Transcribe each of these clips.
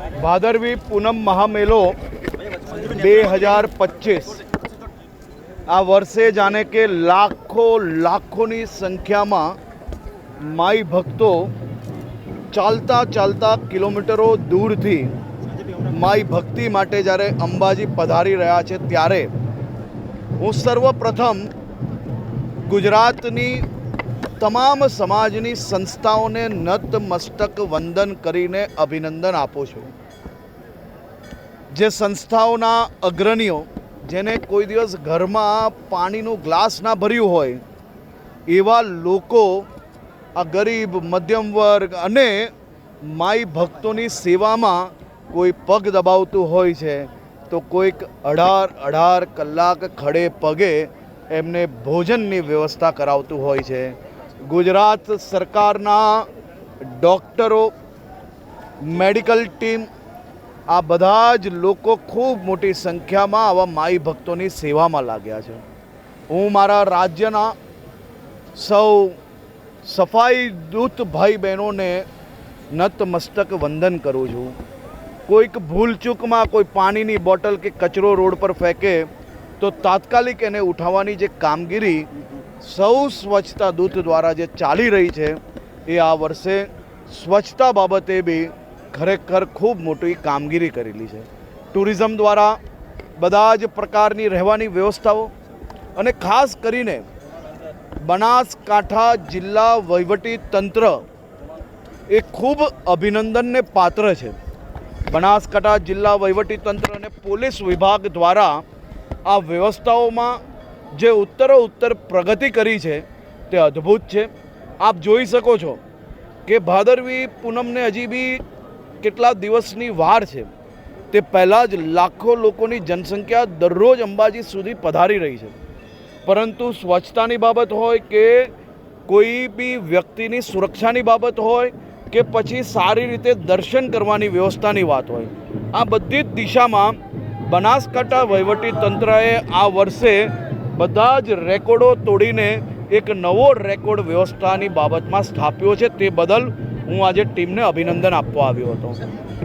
ભાદરવી પૂનમ મહામેલો બે હજાર પચીસ. આ વર્ષે જાણે કે લાખો લાખોની સંખ્યામાં માઈ ભક્તો ચાલતા ચાલતા કિલોમીટરો દૂરથી માઈ ભક્તિ માટે જ્યારે અંબાજી પધારી રહ્યા છે ત્યારે હું સર્વપ્રથમ ગુજરાતની તમામ સમાજની સંસ્થાઓને નતમસ્તક વંદન કરીને અભિનંદન આપું છું. જે સંસ્થાઓના અગ્રણીઓ, જેને કોઈ દિવસ ઘરમાં પાણીનું ગ્લાસ ના ભર્યું હોય, એવા લોકો આ ગરીબ, મધ્યમ વર્ગ અને માઈ ભક્તોની સેવામાં કોઈ પગ દબાવતું હોય છે, તો કોઈક અઢાર અઢાર કલાક ખડે પગે એમને ભોજનની વ્યવસ્થા કરાવતું હોય છે. ગુજરાત સરકારના ડૉક્ટરો, મેડિકલ ટીમ, આ બધા જ લોકો ખૂબ મોટી સંખ્યામાં આવા માઈ ભક્તોની સેવામાં લાગ્યા છે. હું મારા રાજ્યના સૌ સફાઈ દૂત ભાઈ બહેનોને નતમસ્તક વંદન કરું છું. કોઈક ભૂલચૂકમાં કોઈ પાણીની બોટલ કે કચરો રોડ પર ફેંકે તો તાત્કાલિક એને ઉઠાવવાની જે કામગીરી સૌ સ્વચ્છતા દૂત દ્વારા જે ચાલી રહી છે, એ આ વર્ષે સ્વચ્છતા બાબતે બી ખરેખર ખૂબ મોટી કામગીરી કરેલી છે. ટુરિઝમ દ્વારા બધા જ પ્રકારની રહેવાની વ્યવસ્થાઓ અને ખાસ કરીને બનાસકાંઠા જિલ્લા વહીવટી તંત્ર એ ખૂબ અભિનંદનને પાત્ર છે. બનાસકાંઠા જિલ્લા વહીવટી તંત્ર અને પોલીસ વિભાગ દ્વારા આ વ્યવસ્થાઓમાં જે ઉત્તરો ઉત્તર પ્રગતિ કરી છે, તે અદ્ભુત છે. આપ જોઈ શકો છો કે ભાદરવી પૂનમને હજી બી કેટલા દિવસની વાર છે. તે પહેલાં જ લાખો લોકોની જનસંખ્યા દરરોજ અંબાજી સુધી પધારી રહી છે. પરંતુ સ્વચ્છતાની બાબત હોય કે કોઈ બી વ્યક્તિની સુરક્ષાની બાબત હોય કે પછી સારી રીતે દર્શન કરવાની વ્યવસ્થાની વાત હોય. આ બધી જ દિશામાં બનાસકાંઠા વહીવટી તંત્રએ આ વર્ષે બધા જ રેકોર્ડો તોડીને એક નવો રેકોર્ડ વ્યવસ્થાની બાબતમાં સ્થાપ્યો છે. તે બદલ હું આજે ટીમને અભિનંદન આપવા આવ્યો હતો.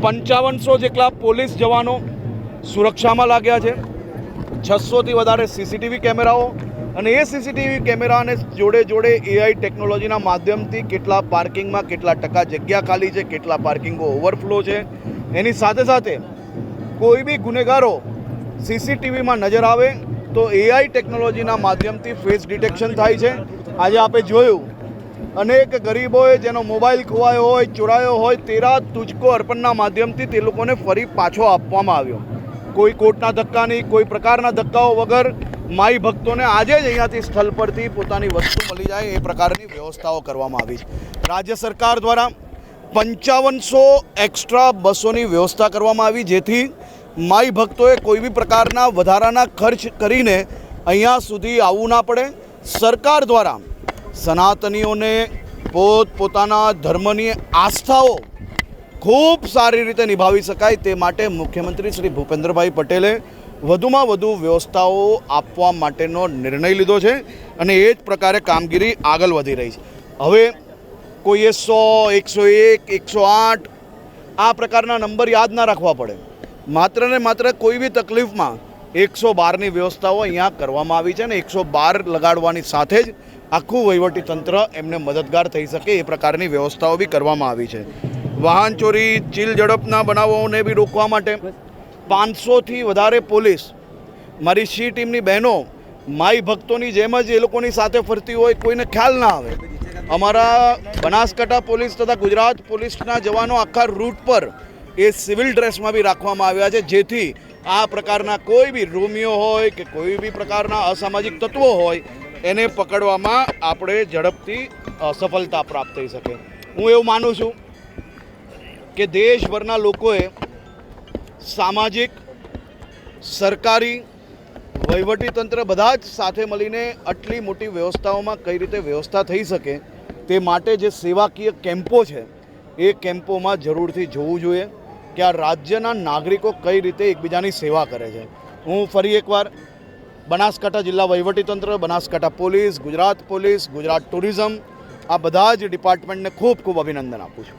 પંચાવનસો જેટલા પોલીસ જવાનો સુરક્ષામાં લાગ્યા છે. છસોથી વધારે સીસીટીવી કેમેરાઓ અને એ સીસીટીવી કેમેરાને જોડે જોડે એઆઈ ટેકનોલોજીના માધ્યમથી કેટલા પાર્કિંગમાં કેટલા ટકા જગ્યા ખાલી છે, કેટલા પાર્કિંગો ઓવરફ્લો છે. એની સાથે સાથે કોઈ બી ગુનેગારો સીસીટીવીમાં નજર આવે તો એઆઈ ટેકનોલોજીના માધ્યમથી ફેસ ડિટેક્શન થાય છે. આજે આપણે જોયું, અનેક ગરીબોએ જેનો મોબાઈલ ખોવાયો હોય, ચોરાયો હોય, તેરા તુજકો અર્પણના માધ્યમથી તે લોકોને ફરી પાછો આપવામાં આવ્યો. કોઈ કોર્ટના ધક્કા નહીં, કોઈ પ્રકારના ધક્કાઓ વગર માઈ ભક્તોને આજે જ અહીંયાથી સ્થળ પરથી પોતાની વસ્તુ મળી જાય એ પ્રકારની વ્યવસ્થાઓ કરવામાં આવી છે. રાજ્ય સરકાર દ્વારા પંચાવનસો એક્સ્ટ્રા બસોની વ્યવસ્થા કરવામાં આવી, જેથી માઈ ભક્તોએ કોઈ બી પ્રકારના વધારાના ખર્ચ કરીને અહીંયા સુધી આવવું ના પડે. સરકાર દ્વારા સનાતનીઓને પોત પોતાના ધર્મની આસ્થાઓ ખૂબ સારી રીતે નિભાવી શકાય તે માટે મુખ્યમંત્રી શ્રી ભૂપેન્દ્રભાઈ પટેલે વધુમાં વધુ વ્યવસ્થાઓ આપવા માટેનો નિર્ણય લીધો છે અને એ જ પ્રકારે કામગીરી આગળ વધી રહી છે. હવે કોઈએ સો, એકસો એક, એકસો આઠ આ પ્રકારના નંબર યાદ ના રાખવા પડે. માત્ર ને માત્ર કોઈ બી તકલીફમાં એકસો બારની વ્યવસ્થાઓ અહીંયા કરવામાં આવી છે અને એકસો બાર લગાડવાની સાથે જ આખું વહીવટી તંત્ર એમને મદદગાર થઈ શકે એ પ્રકારની વ્યવસ્થાઓ બી કરવામાં આવી છે. વાહન ચોરી, ચીલ ઝડપના બનાવોને બી રોકવા માટે પાંચસોથી વધારે પોલીસ, મારી સી ટીમની બહેનો, માઈ ભક્તોની જેમ જ એ લોકોની સાથે ફરતી હોય કોઈને ખ્યાલ ના આવે. અમારા બનાસકાંઠા પોલીસ તથા ગુજરાત પોલીસના જવાનો આખા રૂટ પર એ સિવિલ ડ્રેસમાં બી રાખવામાં આવ્યા છે, જેથી આ પ્રકારના કોઈ બી રોમિયો હોય કે કોઈ બી પ્રકારના અસામાજિક તત્વો હોય, એને પકડવામાં આપણે ઝડપથી સફળતા પ્રાપ્ત થઈ શકે. હું એવું માનું છું કે દેશભરના લોકોએ સામાજિક, સરકારી વહીવટી તંત્ર બધા જ સાથે મળીને આટલી મોટી વ્યવસ્થાઓમાં કઈ રીતે વ્યવસ્થા થઈ શકે તે માટે જે સેવાકીય કેમ્પો છે, એ કેમ્પોમાં જરૂરથી જોવું જોઈએ. કે આ રાજ્યના નાગરિકો કઈ રીતે એકબીજાની સેવા કરે છે. હું ફરી એકવાર બનાસકાંઠા જિલ્લા વહીવટીતંત્ર, Banaskantha police, Gujarat police, Gujarat tourism આ બધા જ ડિપાર્ટમેન્ટને ખૂબ ખૂબ અભિનંદન આપું છું.